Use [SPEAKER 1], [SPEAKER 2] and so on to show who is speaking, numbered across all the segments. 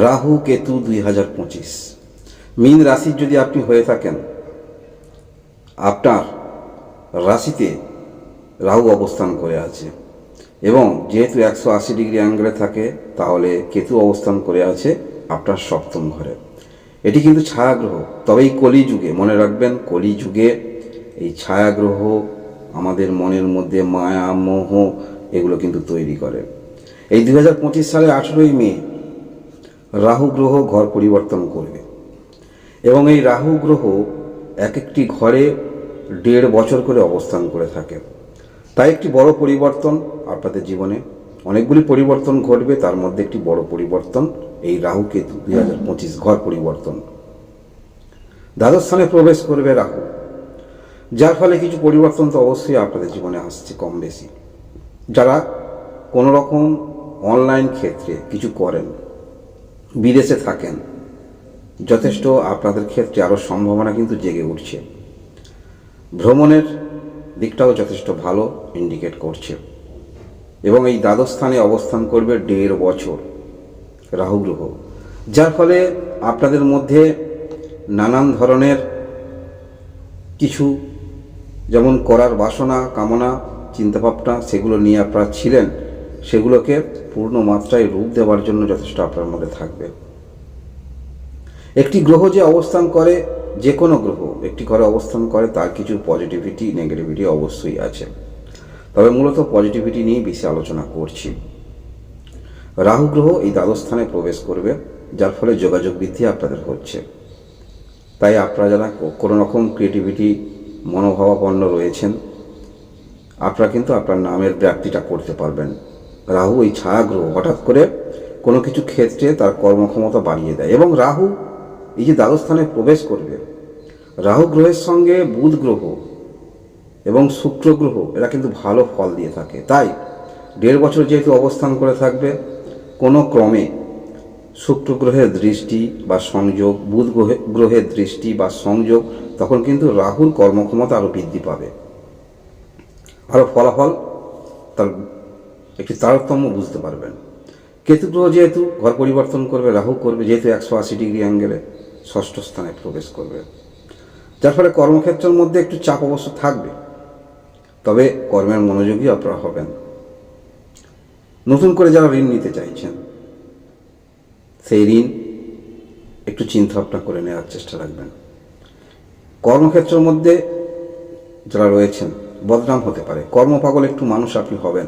[SPEAKER 1] রাহু কেতু দুই হাজার পঁচিশ। মীন রাশির যদি আপনি হয়ে থাকেন, আপনার রাশিতে রাহু অবস্থান করে আছে। এবং যেহেতু একশো আশি ডিগ্রি অ্যাঙ্গেলে থাকে, তাহলে কেতু অবস্থান করে আছে আপনার সপ্তম ঘরে। এটি কিন্তু ছায়াগ্রহ। তবে এই কলিযুগে, মনে রাখবেন, কলিযুগে এই ছায়াগ্রহ আমাদের মনের মধ্যে মায়া, মোহ, এগুলো কিন্তু তৈরি করে। এই দু সালের আঠেরোই মে রাহু গ্রহ ঘর পরিবর্তন করবে। এবং এই রাহু গ্রহ এক একটি ঘরে দেড় বছর করে অবস্থান করে থাকে। তাই একটি বড় পরিবর্তন আপনাদের জীবনে, অনেকগুলি পরিবর্তন ঘটবে, তার মধ্যে একটি বড় পরিবর্তন এই রাহু কেতু দুই হাজার পঁচিশ ঘর পরিবর্তন। দ্বাদশ স্থানে প্রবেশ করবে রাহু, যার ফলে কিছু পরিবর্তন তো অবশ্যই আপনাদের জীবনে আসছে কম বেশি। যারা কোনো রকম অনলাইন ক্ষেত্রে কিছু করেন বিদেশে থাকেন। যথেষ্ট আপনাদের ক্ষেত্রে আরও সম্ভাবনা কিন্তু জেগে উঠছে। ভ্রমণের দিকটাও যথেষ্ট ভালো ইন্ডিকেট করছে। এবং এই দ্বাদশ স্থানে অবস্থান করবে দেড় বছর রাহু গ্রহ। যার ফলে আপনাদের মধ্যে নানান ধরনের কিছু যেমন করার বাসনা, কামনা, চিন্তাভাবনা, সেগুলো নিয়ে আপনারা ছিলেন। সেগুলোকে পূর্ণ মাত্রায় রূপ দেওয়ার জন্য যথেষ্ট আপনার মধ্যে থাকবে। একটি গ্রহ যে অবস্থান করে, যে কোনো গ্রহ, একটি ঘরে অবস্থান করে, তার কিছু পজিটিভিটি নেগেটিভিটি অবশ্যই আছে। তবে মূলত পজিটিভিটি নিয়ে বেশি আলোচনা করছি। রাহু গ্রহ এই দ্বাদশ স্থানে প্রবেশ করবে, যার ফলে যোগাযোগ বৃদ্ধি আপনাদের হচ্ছে। তাই আপনারা যারা কোনো রকম ক্রিয়েটিভিটি মনোভাবাপন্ন রয়েছেন, আপনারা কিন্তু আপনার নামের ব্যাপ্তিটা করতে পারবেন। রাহু এই ছায়াগ্রহ হঠাৎ করে কোনো কিছু ক্ষেত্রে তার কর্মক্ষমতা বাড়িয়ে দেয় এবং রাহু এই যে দ্বাদস্থানে প্রবেশ করবে, রাহু গ্রহের সঙ্গে বুধ গ্রহ এবং শুক্র গ্রহ, এরা কিন্তু ভালো ফল দিয়ে থাকে। তাই দেড় বছর যেহেতু অবস্থান করে থাকবে, কোনো ক্রমে শুক্র গ্রহের দৃষ্টি বা সংযোগ, বুধ গ্রহে- গ্রহের দৃষ্টি বা সংযোগ, তখন কিন্তু রাহুর কর্মক্ষমতা আরও বৃদ্ধি পাবে। আরও ফলাফল তার একটি তারতম্য বুঝতে পারবেন। কেতু গ্রহ যেহেতু ঘর পরিবর্তন করবে, রাহু করবে, যেহেতু একশো আশি ডিগ্রি অ্যাঙ্গেলে ষষ্ঠ স্থানে প্রবেশ করবে। যার ফলে কর্মক্ষেত্রের মধ্যে একটু চাপ অবশ্য থাকবে। তবে কর্মের মনোযোগী আপনারা হবেন। নতুন করে যারা ঋণ নিতে চাইছেন, সেই ঋণ একটু চিন্তা ভাবনা করে নেওয়ার চেষ্টা রাখবেন। কর্মক্ষেত্রের মধ্যে যারা রয়েছেন, বদনাম হতে পারে। কর্মপাগল একটু মানুষ আপনি হবেন।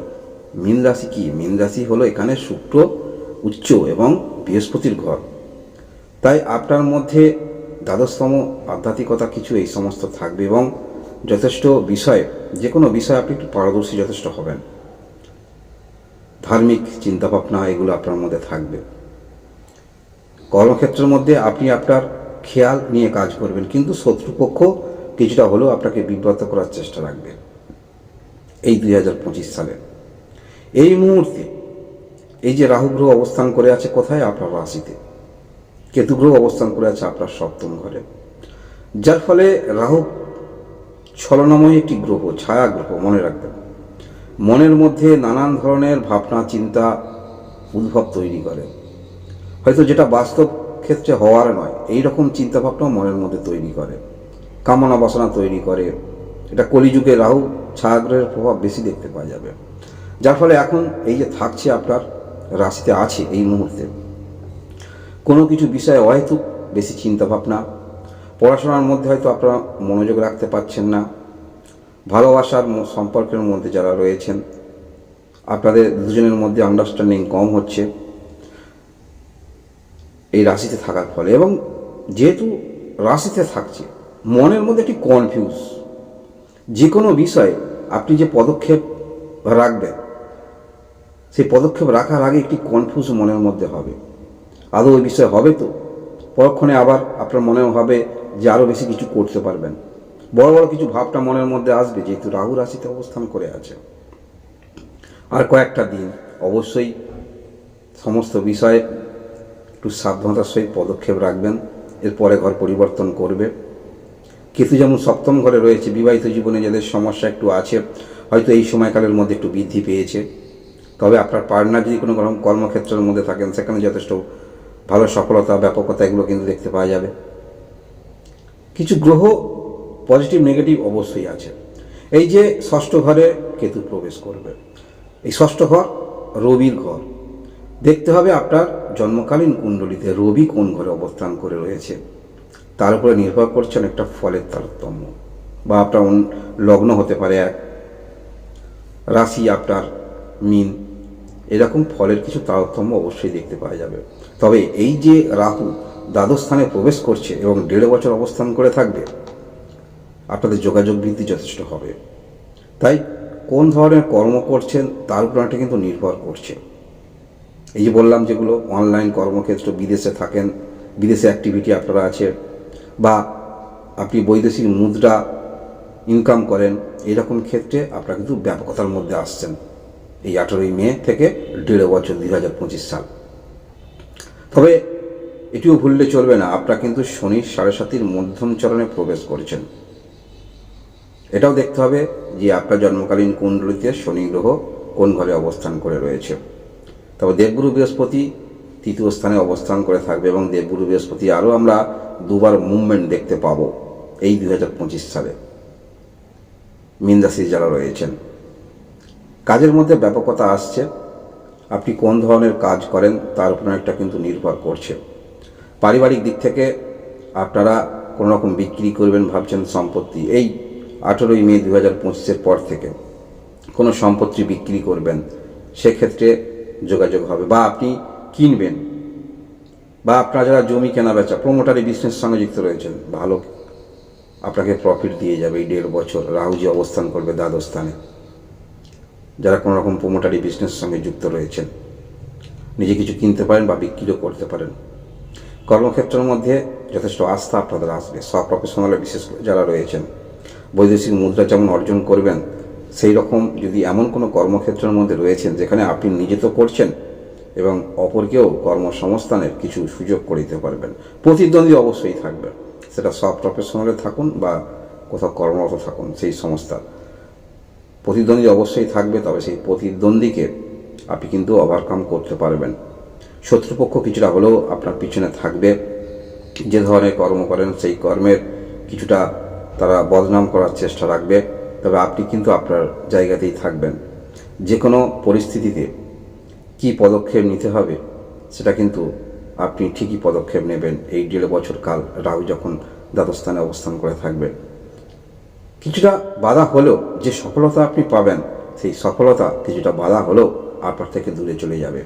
[SPEAKER 1] মীন রাশি কি? মীন রাশি হলো এখানে শুক্র, উচ্চ এবং বৃহস্পতির ঘর। তাই আপনার মধ্যে দ্বাদশতম আধ্যাত্মিকতা কিছু এই সমস্ত থাকবে এবং যথেষ্ট বিষয়ে যে কোনো বিষয়ে আপনি একটু পারদর্শী যথেষ্ট হবেন। ধার্মিক চিন্তাভাবনা এগুলো আপনার মধ্যে থাকবে। কর্মক্ষেত্রের মধ্যে আপনি আপনার খেয়াল নিয়ে কাজ করবেন, কিন্তু শত্রুপক্ষ কিছুটা হলেও আপনাকে বিব্রত করার চেষ্টা রাখবে। এই দুই হাজার পঁচিশ সালে। এই মুহূর্তে, এই যে রাহু গ্রহ অবস্থান করে আছে কোথায় আপনার রাশিতে? কেতু গ্রহ অবস্থান করে আছে আপনার সপ্তম ঘরে। যার ফলে রাহু ছলনাময় একটি গ্রহ, ছায়া গ্রহ, মনে রাখবেন। মনের মধ্যে নানান ধরনের ভাবনা, চিন্তা, উদ্ভব তৈরি করে। হয়তো যেটা বাস্তব ক্ষেত্রে হওয়ার নয়, এই রকম চিন্তাভাবনা মনের মধ্যে তৈরি করে। কামনা বাসনা তৈরি করে। এটা কলিযুগে রাহু ছায়াগ্রহের প্রভাব বেশি দেখতে পাওয়া যাবে। যার ফলে এখন এই যে থাকছে আপনার রাশিতে আছে এই মুহূর্তে, কোনো কিছু বিষয়ে অহেতুক বেশি চিন্তাভাবনা, পড়াশোনার মধ্যে হয়তো আপনারা মনোযোগ রাখতে পারছেন না, ভালোবাসার সম্পর্কের মধ্যে যারা রয়েছেন, আপনাদের দুজনের মধ্যে আন্ডারস্ট্যান্ডিং কম হচ্ছে এই রাশিতে থাকার ফলে এবং যেহেতু রাশিতে থাকছে, মনের মধ্যে একটি কনফিউজ যে কোনো বিষয়ে আপনি যে পদক্ষেপ রাখবেন সেই পদক্ষেপ রাখার আগে একটি কনফিউজ মনের মধ্যে হবে। আদৌ ওই বিষয় হবে তো? পরক্ষণে আবার আপনার মনে হবে যে আরও বেশি কিছু করতে পারবেন। বড় বড় কিছু ভাবটা মনের মধ্যে আসবে, যেহেতু রাহু রাশিতে অবস্থান করে আছে। আর কয়েকটা দিন, অবশ্যই সমস্ত বিষয়ে একটু সাবধানতার সহিত পদক্ষেপ রাখবেন। এরপরে ঘর পরিবর্তন করবে। কেতু যেমন সপ্তম ঘরে রয়েছে, বিবাহিত জীবনে যাদের সমস্যা একটু আছে, হয়তো এই সময়কালের মধ্যে একটু বৃদ্ধি পেয়েছে। তবে আপনার পার্টনার যদি কোনো রকম কর্মক্ষেত্রের মধ্যে থাকেন, সেখানে যথেষ্ট ভালো সফলতা, ব্যাপকতা এগুলো কিন্তু দেখতে পাওয়া যাবে। কিছু গ্রহ পজিটিভ, নেগেটিভ অবশ্যই আছে। এই যে ষষ্ঠ ঘরে কেতু প্রবেশ করবে। এই ষষ্ঠ ঘর রবির ঘর। দেখতে হবে আপনার জন্মকালীন কুণ্ডলিতে রবি কোন ঘরে অবস্থান করে রয়েছে। তার উপরে নির্ভর করছেন একটা ফলের তারতম্য। বা আপনার লগ্ন হতে পারে এক। রাশি আপনার মিন। এরকম ফলের কিছু তারতম্য অবশ্যই দেখতে পাওয়া যাবে। তবে এই যে রাহু দ্বাদশ স্থানে প্রবেশ করছে এবং দেড় বছর অবস্থান করে থাকবে, আপনাদের যোগাযোগ বৃদ্ধি যথেষ্ট হবে। তাই কোন ধরনের কর্ম করছেন তার উপর একটা কিন্তু নির্ভর করছে। এই যে বললাম যেগুলো অনলাইন কর্মক্ষেত্র, বিদেশে থাকেন, বিদেশে অ্যাক্টিভিটি আপনারা আছে, বা আপনি বৈদেশিক মুদ্রা ইনকাম করেন, এরকম ক্ষেত্রে আপনারা কিন্তু ব্যাপকতার মধ্যে আসছেন। এই আঠেরোই মে থেকে দেড় বছর, দুই হাজার পঁচিশ সাল। তবে এটিও ভুললে চলবে না, আপনারা কিন্তু শনির সাড়ে সাতির মধ্যম চরণে প্রবেশ করেছেন। এটাও দেখতে হবে যে আপনার জন্মকালীন কুণ্ডলিতে শনি গ্রহ কোন ঘরে অবস্থান করে রয়েছে। তবে দেবগুরু বৃহস্পতি তৃতীয় স্থানে অবস্থান করে থাকবে এবং দেবগুরু বৃহস্পতি আরও আমরা দুবার মুভমেন্ট দেখতে পাবো এই দুই হাজার পঁচিশ সালে। মিন্দাসি যারা রয়েছেন কাজের মধ্যে ব্যাপকতা আসছে। আপনি কোন ধরনের কাজ করেন তার উপর একটা কিন্তু নির্ভর করছে। পারিবারিক দিক থেকে আপনারা কোনো রকম বিক্রি করবেন ভাবছেন সম্পত্তি। এই আঠেরোই মে দু হাজার পঁচিশের পর থেকে কোনো সম্পত্তি বিক্রি করবেন, সেক্ষেত্রে যোগাযোগ হবে। বা আপনি কিনবেন, বা আপনারা যারা জমি কেনা বেচা প্রোমোটারি বিজনেস সঙ্গে যুক্ত রয়েছেন, ভালো আপনাকে প্রফিট দিয়ে যাবে এই দেড় বছর। রাহুজি অবস্থান করবে দ্বাদশ স্থানে। যারা কোনো রকম প্রোমোটারি বিজনেসের সঙ্গে যুক্ত রয়েছেন, নিজে কিছু কিনতে পারেন বা বিক্রিও করতে পারেন। কর্মক্ষেত্রের মধ্যে যথেষ্ট আস্থা আপনাদের আসবে। সব প্রফেশনালে বিশেষ যারা রয়েছেন, বৈদেশিক মুদ্রা যেমন অর্জন করবেন, সেই রকম যদি এমন কোনো কর্মক্ষেত্রের মধ্যে রয়েছেন যেখানে আপনি নিজে তো করছেন এবং অপরকেও কর্মসংস্থানের কিছু সুযোগ করে দিতে পারবেন। প্রতিদ্বন্দ্বী অবশ্যই থাকবে। সেটা সব প্রফেশনালে থাকুন বা কোথাও কর্মরত থাকুন, সেই সংস্থা। প্রতিদ্বন্দ্বী অবশ্যই থাকবে, তবে সেই প্রতিদ্বন্দ্বীকে আপনি কিন্তু ওভারকাম করতে পারবেন। শত্রুপক্ষ কিছুটা হলেও আপনার পিছনে থাকবে। যে ধরনের কর্ম করেন, সেই কর্মের কিছুটা তারা বদনাম করার চেষ্টা রাখবে। তবে আপনি কিন্তু আপনার জায়গাতেই থাকবেন। যে কোনো পরিস্থিতিতে কী পদক্ষেপ নিতে হবে, সেটা কিন্তু আপনি ঠিকই পদক্ষেপ নেবেন। এই দেড় বছর কাল রাহু যখন দ্বাদস্থানে অবস্থান করে থাকবে। কিছুটা বাধা হলেও যে সফলতা আপনি পাবেন, সেই সফলতা কিছুটা বাধা হলেও আপনার থেকে দূরে চলে যাবে।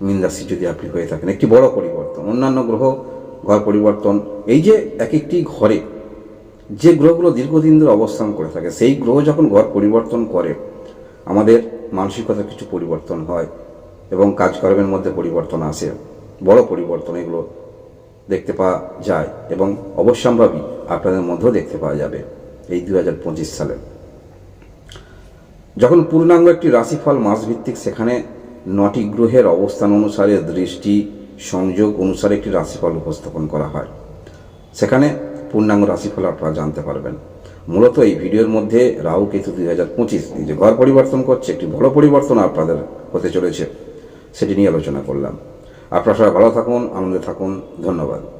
[SPEAKER 1] মিনরাশি যদি আপনি হয়ে থাকেন। একটি বড় পরিবর্তন, অন্যান্য গ্রহ, ঘর পরিবর্তন, এই যে এক একটি ঘরে যে গ্রহগুলো দীর্ঘদিন ধরে অবস্থান করে থাকে, সেই গ্রহ যখন ঘর পরিবর্তন করে, আমাদের মানসিকতা কিছু পরিবর্তন হয় এবং কাজকর্মের মধ্যে পরিবর্তন আসে। বড় পরিবর্তন এগুলো দেখতে পাওয়া যায় এবং অবশ্যম্ভাবী। আপনাদের মধ্যেও দেখতে পাওয়া যাবে এই দু হাজার পঁচিশ সালে। যখন পূর্ণাঙ্গ একটি রাশিফল মাসভিত্তিক সেখানে নটি গ্রহের অবস্থান অনুসারে দৃষ্টি, সংযোগ অনুসারে একটি রাশিফল উপস্থাপন করা হয়। সেখানে পূর্ণাঙ্গ রাশিফল আপনারা জানতে পারবেন। মূলত এই ভিডিওর মধ্যে রাহু কেতু দুই হাজার পঁচিশ যে ঘর পরিবর্তন করছে, একটি বড় পরিবর্তন আপনাদের হতে চলেছে, সেটি নিয়ে আলোচনা করলাম। আপনারা সবাই ভালো থাকুন, আনন্দে থাকুন, ধন্যবাদ।